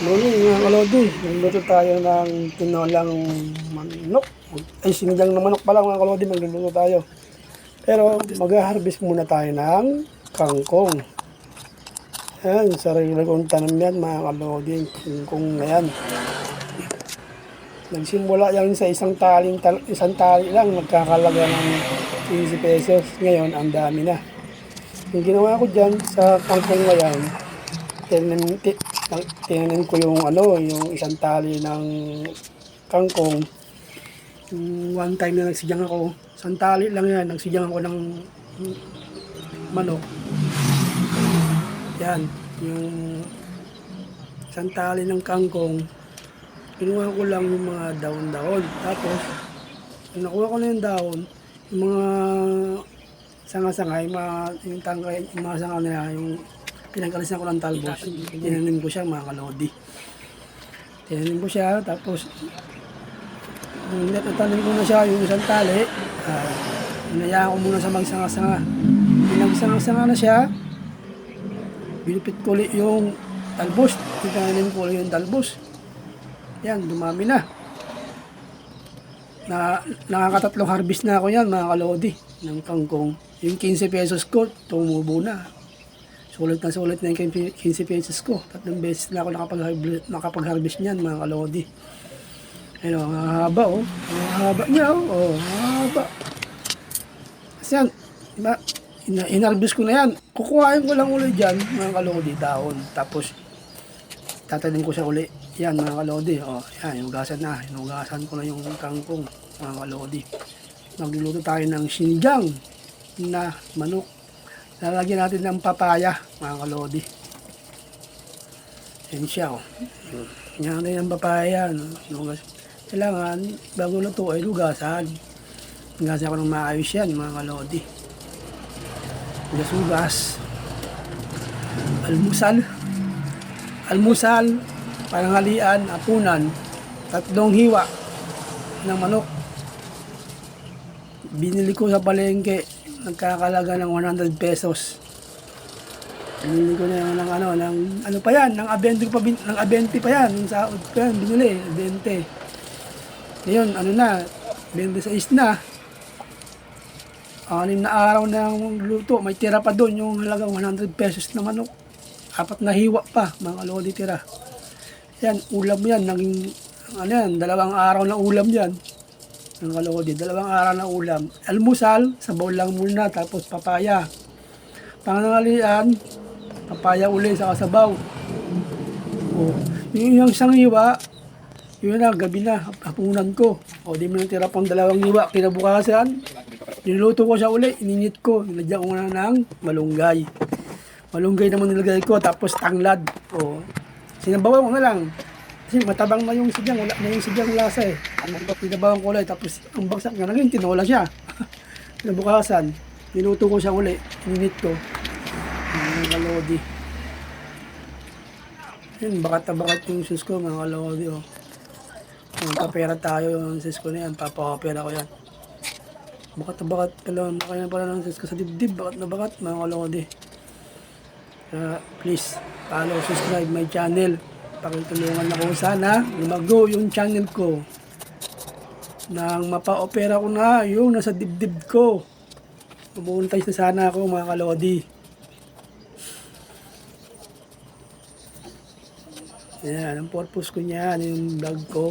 Morning mga kalodi, nagluto tayo ng tinolang manok. Ay, sinigang na manok pala mga kalodi, magluluto tayo. Pero mag-harvest muna tayo ng kangkong. Yan, sarili kong tanim yan mga kalodi, kangkong na yan. Nagsimula yan sa isang taling, tal- isang tali lang, nagkakalaga ng 15 pesos. Ngayon, ang dami na. Yung ginawa ko dyan sa kangkong na yan, tinanim, ti, nang- tinanim ko yung ano, yung isang tali ng kangkong. Yung one time na nagsidyang ako, isang tali lang yan, nagsidyang ako ng manok. Yan, yung isang tali ng kangkong, kinuha ko lang yung mga daon-daon. Tapos, nung nakuha ko na yung daon, yung mga sanga-sanga, yung mga, yung tangkay, yung mga sanga na yan, yung pinagkalisan ko ng talbos. Tinanim ko siya mga kalodi. Tinanim ko siya, tapos nung natatanim ko na siya yung isang tali, uh, inayaan ko muna sa magsanga-sanga. Pinagsanga-sanga na siya, binipit ko ulit yung talbos. Tinanim ko ulit yung talbos. Yan, dumami na. Na, nakakatatlong harvest na ako yan mga kalodi ng kangkong. Yung 15 pesos ko, tumubo na. Sulit na sulit na yung 15 pesos ko. Tatlong beses na ako nakapag-harvest, nakapag-harvest niyan mga kalodi. Ayun, ang haba oh. Ang haba niya oh. Oh, haba. Kasi yan, diba, ina inarbis ko na yan. Kukuhain ko lang ulit dyan, mga kalodi, dahon. Tapos, tatanim ko siya uli. Yan, mga kalodi. Oh, yan, inugasan na. Inugasan ko na yung kangkong, mga kalodi. Magluluto tayo ng sinigang na manok. Lalagyan natin ng papaya, mga kalodi. Yan siya, oh. Yan natin ang papaya, no? Lugas. Kailangan, bago luto ay lugasan. Lugasan ko ng maayos yan, mga kalodi. Lugas-ugas. Almusal. Almusal, pananghalian, apunan, tatlong hiwa ng manok. Binili ko sa palengke, nagkakalaga ng 100 pesos. Binili ko na yan ng ano, ng ano pa yan, ng abente pa, bin- ng abente pa yan, ng saod pa yan, binili, abente. Ngayon, ano na, 26 na. Anim na araw na ang luto, may tira pa doon yung halagang 100 pesos na manok. Apat na hiwa pa, mga lodi tira. Yan, ulam yan, naging, ano yan, dalawang araw na ulam yan. Ng kalodi, dalawang araw na ulam. Almusal, sabaw lang muna, tapos papaya. Panganalian, papaya uli sa kasabaw. O, yung yung isang hiwa, yun na, gabi na, hapunan ko. O, di mo na tira pang dalawang hiwa, kinabukasan. Niluto ko siya uli, ininit ko. Nilagyan ko na ng malunggay. Malunggay naman nilagay ko, tapos tanglad. O, sinabawan ko na lang. Kasi matabang na yung sidyang, wala na yung sidyang lasa eh. Sinabawan ko ulit, tapos ang bagsak nga naging tinola siya. Kinabukasan, niluto ko siya uli, ininit ko. Mga kalodi. Yun, bakat na bakat yung sus ko, mga kalodi. Oh. Magpapera tayo yung sus ko na yan, papakapera ko yan. Bakat na bakat pala, makaya pala ng sus ko sa dibdib, bakat na bakat, mga kalodi. Kaya please, follow, subscribe my channel. Pakitulungan ako sana lumago yung channel ko. Nang mapa-opera ko na yung nasa dibdib ko. Mabuntay na sana ako mga kalodi. Yan, ang purpose ko niyan, yung vlog ko.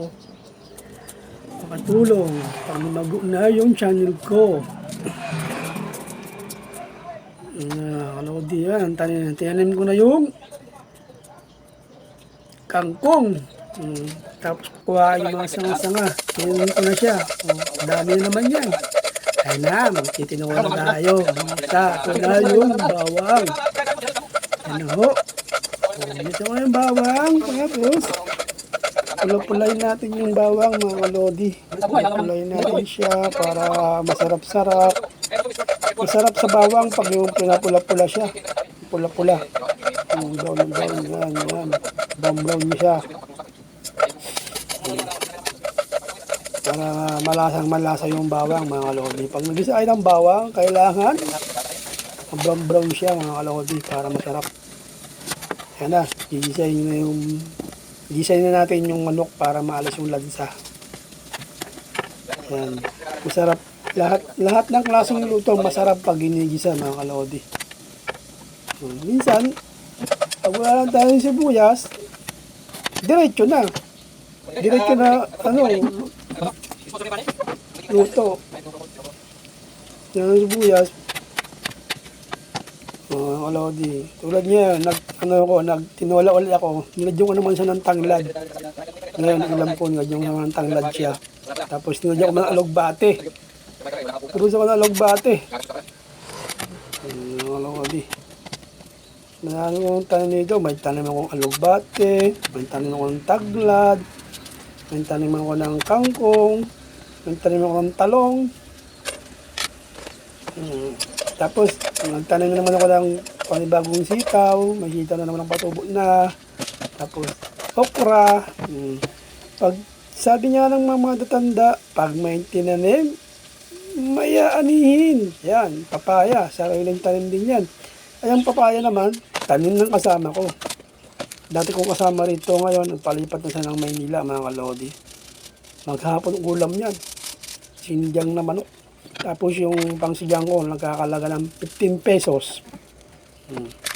Makatulong pag lumago na yung channel ko. Uh, kalodi yan, tinanim ko na yung kangkong. Mm, tapos kuha yung mga sanga-sanga. Tinanim ko na siya. Oh, dami na naman yan. Ay na, magtitinuwa na tayo. Sa ito na yung bawang. Ano ho? Oh, dito ko yung bawang. Tapos, pulapulayin natin yung bawang mga kalodi. Pulapulayin natin siya para masarap-sarap. Masarap sa bawang pag yung pinapula-pula siya. Pula-pula. Yung brown, brown, yan, yan. Brown, brown niya siya. Para malasang malasa yung bawang mga kalodi. Pag nagisa ng bawang, kailangan brown brown siya mga kalodi para masarap. Yan na, gigisahin na yung Gisay na natin yung manok para maalis yung lansa. Yan. Masarap. Lahat, lahat ng klaseng luto masarap pag ginigisa mga kalodi. Minsan, pag wala lang tayong sibuyas, diretso na. Diretso na, ano, luto. Yan ang sibuyas. Mga kalodi. Tulad niya, nag, ano ako, nag, tinola ulit ako. Nilagyan ko naman siya ng tanglad. Ngayon, alam ko, nilagyan ko naman ng tanglad siya. Tapos nilagyan ko ng alogbate. Turusa ko ng alogbate. Mga kalodi. Marami akong tanim nito. May tanim akong alugbate, may tanim akong taglad, may tanim ako ng kangkong, may tanim ako ng talong. Hmm. Tapos, nagtanim na naman ako ng panibagong sitaw, may sitaw na naman ng patubo na. Tapos, okra. Hmm. Pag sabi niya ng mga tatanda, pag may tinanim, may aanihin. Yan, papaya. Sariling tanim din yan. Ay, ang papaya naman, tanim ng kasama ko. Dati kong kasama rito ngayon, nagpalipat na siya ng Maynila, mga kalodi. Maghapon ulam yan. Sinigang na manok. Tapos yung pangsigang ko, nagkakalaga ng 15 pesos. Hmm.